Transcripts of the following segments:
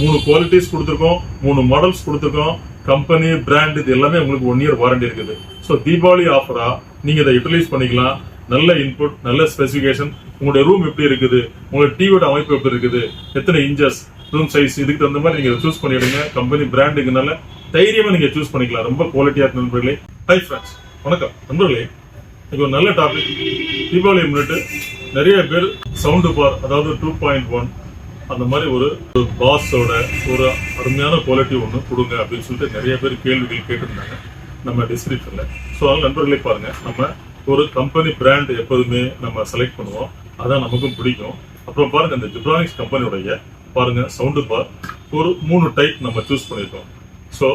மூணு குவாலிட்டிஸ் கொடுத்துருக்கோம் மூணு மாடல்ஸ் கொடுத்துருக்கோம் கம்பெனி பிராண்ட் இது எல்லாமே உங்களுக்கு ஒன் இயர் வாரண்டி இருக்குது. ஸோ தீபாவளி ஆஃபரா நீங்க இதை யூட்டிலைஸ் பண்ணிக்கலாம். நல்ல இன்புட் நல்ல ஸ்பெசிஃபிகேஷன் உங்களுடைய ரூம் எப்படி இருக்குது? உங்களுடைய டிவியோட அமைப்பு எப்படி இருக்குது? எத்தனை இன்ச்சஸ் ரூம் சைஸ் இதுக்கு தகுந்த மாதிரி நீங்க சூஸ் பண்ணிடுங்க. கம்பெனி பிராண்டுக்குனால தைரியமா நீங்க சூஸ் பண்ணிக்கலாம். ரொம்ப குவாலிட்டியா இருக்கு நண்பர்களே. ஹை ஃப்ரெண்ட்ஸ் வணக்கம். நண்பர்களே இது ஒரு நல்ல டாபிக் தீபாவளி முன்னிட்டு நிறைய பேர் சவுண்டு பார் அதாவது டூ பாயிண்ட் ஒன் அந்த மாதிரி ஒரு பாஸோட ஒரு அருமையான குவாலிட்டி ஒன்று கொடுங்க அப்படின்னு சொல்லிட்டு நிறைய பேர் கேள்விகள் கேட்டிருந்தாங்க. நம்ம டிஸ்கிரிப்ஷனில் ஸோ அதனால் நண்பர்களே பாருங்கள் நம்ம ஒரு கம்பெனி பிராண்ட் எப்போதுமே நம்ம செலக்ட் பண்ணுவோம். அதான் நமக்கும் பிடிக்கும். அப்புறம் பாருங்கள் இந்த ஜிப்ரானிக்ஸ் கம்பெனியோடைய பாருங்கள் சவுண்டு பார் ஒரு மூணு டைப் நம்ம சூஸ் பண்ணியிருக்கோம் ஸோ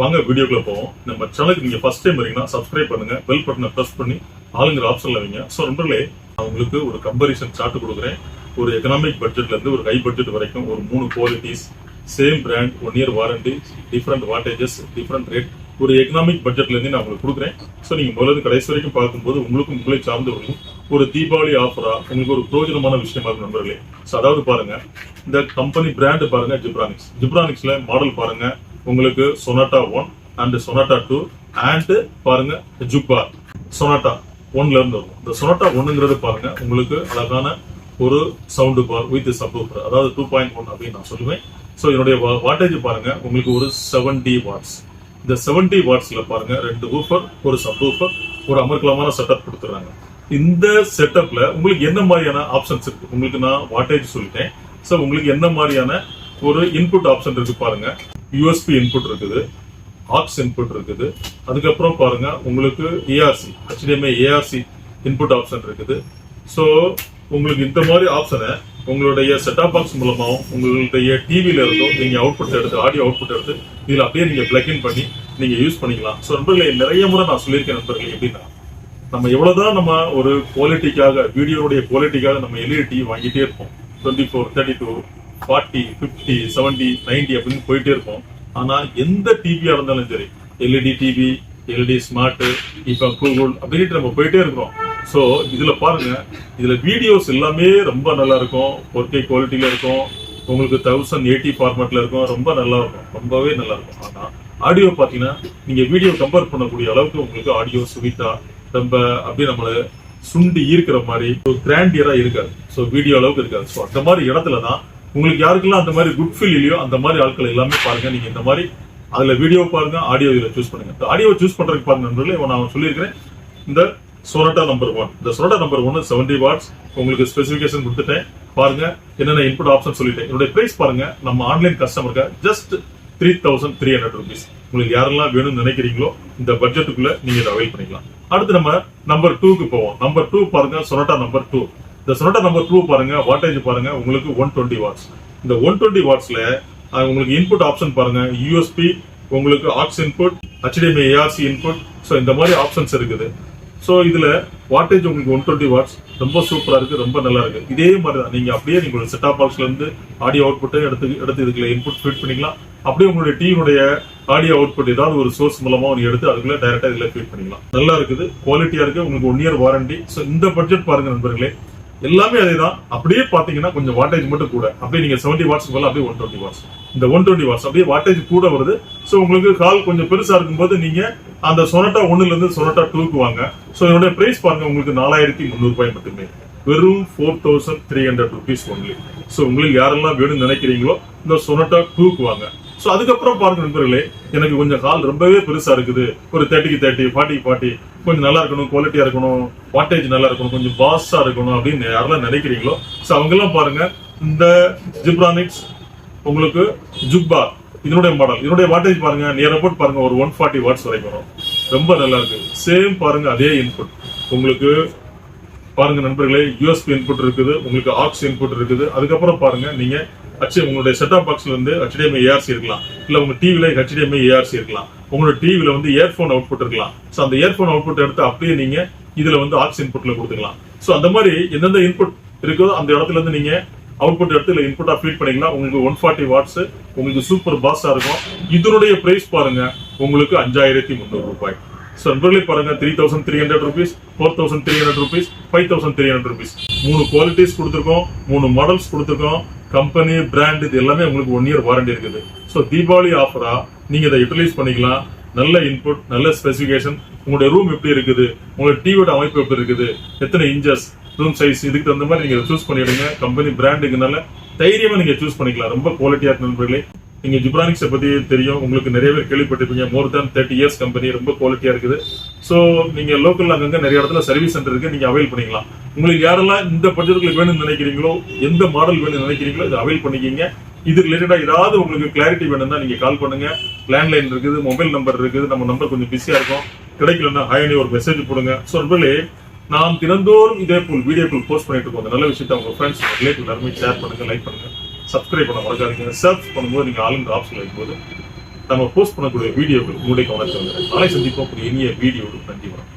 வாங்க வீடியோக்குள்ளே போவோம். நம்ம சேனலுக்கு நீங்கள் ஃபஸ்ட் டைம் வரீங்கன்னா சப்ஸ்கிரைப் பண்ணுங்கள் பெல் பட்டனை ப்ரெஸ் பண்ணி ஆளுங்கிற ஆப்ஷனில் வைங்க. ஸோ நண்பர்களே நான் உங்களுக்கு ஒரு கம்பரிசன் சார்ட் கொடுக்குறேன். ஒரு எக்கனாமிக் பட்ஜெட்ல இருந்து ஒரு ஹை பட்ஜெட் வரைக்கும் ஒரு மூணு qualities same brand one year warranty different wattages different rate ஒரு எக்கனாமிக் பட்ஜெட்ல இருந்து நான் உங்களுக்கு கொடுக்குறேன். ஸோ நீங்க முதல்ல கடைசி வரைக்கும் பார்க்கும்போது உங்களுக்கும் உங்களை சார்ந்தவர்களும் ஒரு தீபாவளி ஆஃபரா உங்களுக்கு ஒரு பிரோஜனமான விஷயமா இருக்கும் நண்பர்களே. ஸோ அதாவது பாருங்க இந்த கம்பெனி பிராண்டு பாருங்க ஜிப்ரானிக்ஸ் ஜிப்ரானிக்ஸ்ல மாடல் பாருங்க உங்களுக்கு Sonata one and Sonata two and பாருங்க ஜுப்பா சொனாட்டா ஒன்ல இருந்து வரும். இந்த சொனாட்டா ஒன்னுங்கிறது பாருங்க உங்களுக்கு அழகான ஒரு சவுண்டு பார் வித் சப்வூஃபர் அதாவது டூ பாயிண்ட் ஒன் அப்படின்னு நான் சொல்லுவேன். ஸோ என்னுடைய வாட்டேஜ் பாருங்க. உங்களுக்கு ஒரு செவன்டி வாட்ஸ் இந்த செவன்டி வாட்ஸ்ல பாருங்க. ரெண்டு ஊஃபர் ஒரு சப்வூஃபர் ஒரு அமர்க்கலமான செட்டப் கொடுத்துறாங்க இந்த செட்டப்ல உங்களுக்கு என்ன மாதிரியான ஆப்ஷன்ஸ் இருக்கு? உங்களுக்கு நான் வாட்டேஜ் சொல்லிட்டேன். ஸோ உங்களுக்கு என்ன மாதிரியான ஒரு இன்புட் ஆப்ஷன் இருக்கு பாருங்க. யூஎஸ்பி இன்புட் இருக்குது. ஆக்ஸ் இன்புட் இருக்குது. அதுக்கப்புறம் பாருங்க. உங்களுக்கு ARC HDMI ARC input option இருக்குது. ஸோ உங்களுக்கு இந்த மாதிரி ஆப்ஷனை உங்களுடைய செட்டாப் பாக்ஸ் மூலமாகவும் உங்களுடைய டிவியில இருந்தோ நீங்க அவுட்புட் எடுத்து ஆடியோ அவுட்புட் எடுத்து இதில் அப்படியே நீங்க பிளக் இன் பண்ணி நீங்க யூஸ் பண்ணிக்கலாம். ஸோ நண்பர்களே நிறைய முறை நான் சொல்லியிருக்கேன் நண்பர்களே எப்படின்னா நம்ம எவ்வளவுதான் நம்ம ஒரு குவாலிட்டிக்காக வீடியோடைய குவாலிட்டிக்காக நம்ம எல்இடி டிவி வாங்கிட்டே இருப்போம். Twenty four thirty two forty fifty seventy ninety அப்படின்னு போயிட்டே இருப்போம். ஆனா எந்த டிவியா இருந்தாலும் சரி எல்இடி டிவி எல்இடி ஸ்மார்ட் இப்ப கூகுள் அப்படின்ட்டு நம்ம போயிட்டே இருக்கிறோம். ஸோ இதில் பாருங்கள் இதில் வீடியோஸ் எல்லாமே ரொம்ப நல்லா இருக்கும் ஃபோர் கே இருக்கும். உங்களுக்கு தௌசண்ட் எயிட்டி ஃபார்மேட்டில் இருக்கும். ரொம்ப நல்லா இருக்கும் ரொம்பவே நல்லா இருக்கும் ஆடியோ பார்த்தீங்கன்னா நீங்கள் வீடியோ கம்பேர் பண்ணக்கூடிய அளவுக்கு உங்களுக்கு ஆடியோ சுவிதா ரொம்ப அப்படியே நம்மளை சுண்டி ஈர்க்கிற மாதிரி ஒரு கிராண்டியராக இருக்காது ஸோ வீடியோ அளவுக்கு இருக்காது ஸோ அந்த மாதிரி இடத்துல தான் உங்களுக்கு யாருக்கெல்லாம் அந்த மாதிரி குட் ஃபீல் இல்லையோ அந்த மாதிரி ஆட்கள் எல்லாமே பாருங்கள் நீங்கள் இந்த மாதிரி அதில் வீடியோ பாருங்கள் ஆடியோ இதில் சூஸ் பண்ணுங்கள் ஆடியோ சூஸ் பண்ணுறதுக்கு பாருங்க நண்பர்களே நான் சொல்லியிருக்கிறேன். இந்த சோனட்டா நம்பர் ஒன் இந்த Sonata number one seventy watts உங்களுக்கு ஸ்பெசிஃபிகேஷன் கொடுத்துட்டேன். பாருங்க என்னென்ன இன்புட் ஆப்ஷன் சொல்லிட்டேன். என்னுடைய பிரைஸ் பாருங்க. நம்ம ஆன்லைன் கஸ்டமருக்கு just three thousand three hundred rupees உங்களுக்கு யாரெல்லாம் வேணும்னு நினைக்கிறீங்களோ இந்த பட்ஜெட்டுக்குள்ள நீங்க இதை அவைல் பண்ணிக்கலாம். அடுத்து நம்ம நம்பர் டூக்கு போவோம். நம்பர் டூ பாருங்க சொனட்டா நம்பர் டூ இந்த சொனட்டா நம்பர் டூ பாருங்க வாட்டேஜ் பாருங்க உங்களுக்கு ஒன் டுவெண்ட்டி வாட்ஸ் இந்த ஒன் டுவெண்ட்டி வாட்ஸ்ல உங்களுக்கு இன்புட் ஆப்ஷன் பாருங்க. யூஎஸ்பி உங்களுக்கு aux input HDMI ARC input so இந்த மாதிரி ஆப்ஷன்ஸ் இருக்குது. ஸோ இதுல வாட்டேஜ் உங்களுக்கு ஒன் டுவெண்ட்டி வாட்ஸ் ரொம்ப சூப்பராக இருக்கு ரொம்ப நல்லா இருக்கு. இதே மாதிரி தான் நீங்கள் அப்படியே நீங்கள் செட்டாப் பாக்ஸ்லேருந்து ஆடியோ அவுட்புட்டை எடுத்து எடுத்து இதுக்குள்ள இன்புட் ஃபீட் பண்ணிக்கலாம். அப்படியே உங்களுடைய டிவியுடைய ஆடியோ அவுட்புட் ஏதாவது ஒரு சோர்ஸ் மூலமாக நீங்க எடுத்து அதுக்குள்ளே டைரக்டா இதில் ஃபீட் பண்ணிக்கலாம். நல்லா இருக்குது குவாலிட்டியாக இருக்கு உங்களுக்கு ஒன் இயர் வாரண்டி ஸோ இந்த பட்ஜெட் பாருங்கள் நண்பர்களே. எல்லாமே அதே தான் அப்படியே பாத்தீங்கன்னா கொஞ்சம் வாட்டேஜ் மட்டும் கூட. அப்படியே நீங்க செவன்டி வாட்ஸ் போல அப்படியே ஒன் டுவெண்ட்டி வாட்ஸ் இந்த ஒன் டுவெண்ட்டி வாட்ஸ் அப்படியே வாட்டேஜ் கூட வருது. ஸோ உங்களுக்கு கால் கொஞ்சம் பெருசா இருக்கும்போது நீங்க அந்த சொனட்டா ஒன்னுல இருந்து சொனட்டா டூக்கு வாங்க. ஸோ இதோட பிரைஸ் பாருங்க உங்களுக்கு நாலாயிரத்தி முந்நூறு ரூபாய் மட்டுமே. வெறும் four thousand three hundred rupees only so உங்களுக்கு யாரெல்லாம் வேணும்னு நினைக்கிறீங்களோ இந்த சொனட்டா டூக்கு வாங்க. ஸோ அதுக்கப்புறம் பாருங்க நண்பர்களே எனக்கு கொஞ்சம் கால் ரொம்பவே பெருசா இருக்குது. ஒரு தேர்ட்டிக்கு தேர்ட்டி ஃபார்ட்டி ஃபார்ட்டி கொஞ்சம் நல்லா இருக்கணும் குவாலிட்டியா இருக்கணும் வாட்டேஜ் நல்லா இருக்கணும் கொஞ்சம் பாஸா இருக்கணும் அப்படின்னு யாரெல்லாம் நினைக்கிறீங்களோ. ஸோ அவங்கெல்லாம் பாருங்க இந்த ஜிப்ரானிக்ஸ் உங்களுக்கு ஜுப்பா இதனுடைய மாடல் இதனுடைய வாட்டேஜ் பாருங்க நியர் அபவுட் பாருங்க ஒரு ஒன் ஃபார்ட்டி வாட்ஸ் வரைக்கும் வரும். ரொம்ப நல்லா இருக்கு. சேம் பாருங்க அதே இன்புட் உங்களுக்கு பாருங்க நண்பர்களே யூஎஸ்பி இன்புட் இருக்குது உங்களுக்கு ஆக்ஸ் இன்புட் இருக்குது. அதுக்கப்புறம் பாருங்க நீங்க அச்சு உங்களுடைய செட்டாப் பாக்ஸ்ல இருந்து ஹெச்டிஎம்ஐ ஏஆர்சி இருக்கலாம். இல்ல உங்க டிவில ஹெச்டிஎம்ஐ ஏஆர்சி இருக்கலாம். உங்களோட டிவில வந்து இயர்போன் அவுட்புட் இருக்கலாம். சோ அந்த இயர்போன் அவுட்புட் எடுத்து அப்படியே நீங்க இதுல வந்து ஆக்ஸ் இன்புட்ல கொடுத்துக்கலாம். சோ அந்த மாதிரி எந்தெந்த இன்புட் இருக்கோ அந்த இடத்துல இருந்து நீங்க அவுட்புட் எடுத்து இல்ல இன்புட்டா ஃபீட் பண்ணிக்கலாம் உங்களுக்கு ஒன் ஃபார்ட்டி வாட்ஸ் உங்களுக்கு சூப்பர் பாஸா இருக்கும். இதனுடைய பிரைஸ் பாருங்க உங்களுக்கு அஞ்சாயிரத்தி முந்நூறு ரூபாய். ஸோ நண்பர்களே பாருங்க three thousand three hundred rupees four thousand three hundred rupees five thousand three hundred rupees மூணு குவாலிட்டிஸ் கொடுத்துருக்கோம் மூணு மாடல்ஸ் கொடுத்துருக்கோம் கம்பெனி பிராண்ட் இது எல்லாமே உங்களுக்கு ஒன் இயர் வாரண்டி இருக்குது. ஸோ தீபாவளி ஆஃபரா நீங்க இதை யூட்டிலைஸ் பண்ணிக்கலாம். நல்ல இன்புட் நல்ல ஸ்பெசிஃபிகேஷன் உங்களுடைய ரூம் எப்படி இருக்குது? உங்களுடைய டிவியோட அமைப்பு எப்படி இருக்குது? எத்தனை இன்ச்சஸ் ரூம் சைஸ் இதுக்கு தகுந்த மாதிரி நீங்க சூஸ் பண்ணிடுங்க. கம்பெனி பிராண்டுக்குனால தைரியமா நீங்க சூஸ் பண்ணிக்கலாம். ரொம்ப குவாலிட்டியா இருக்கு நண்பர்களே. நீங்க ஜிப்ரானிக்ஸை பத்தி தெரியும். உங்களுக்கு நிறைய பேர் கேள்விப்பட்டிருப்பீங்க. More than thirty years company ரொம்ப குவாலிட்டியா இருக்குது. ஸோ நீங்க லோக்கல் அங்கங்க நிறைய இடத்துல சர்வீஸ் சென்டர் இருக்கு. நீங்க அவைல் பண்ணிக்கலாம். உங்களுக்கு யாரெல்லாம் இந்த பட்ஜெட்டுக்கு வேணும்னு நினைக்கிறீங்களோ எந்த மாடல் வேணும்னு நினைக்கிறீங்களோ இதை அவைல் பண்ணிக்கிங்க. இது ரிலேட்டடா ஏதாவது உங்களுக்கு கிளாரிட்டி வேணும்னா நீங்க கால் பண்ணுங்க. லேண்ட்லைன் இருக்குது மொபைல் நம்பர் இருக்குது. நம்ம நம்பர் கொஞ்சம் பிஸியா இருக்கும். கிடைக்கலன்னா ஹாயனி ஒரு மெசேஜ் போடுங்க. ஸோ நண்பர்களே நாம் தினந்தோறும் இதே போல் வீடியோக்கள் போஸ்ட் பண்ணிட்டு இருக்கோம். அந்த நல்ல விஷயத்தை உங்க ஃப்ரெண்ட்ஸ் ரிலேட்டிவ் எல்லாருமே ஷேர் பண்ணுங்க லைக் பண்ணுங்க. சப்ஸ்கிரைப் பண்ண மறக்காதீங்க. சர்ச் பண்ணும்போது நீங்கள் ஆளுங்க ஆப்ஷன் இருக்கும்போது நம்ம போஸ்ட் பண்ணக்கூடிய வீடியோக்கள் உங்களுடைய கவனத்தில் நாளை சந்திப்போம். இனிய வீடியோடு நன்றி வணக்கம்.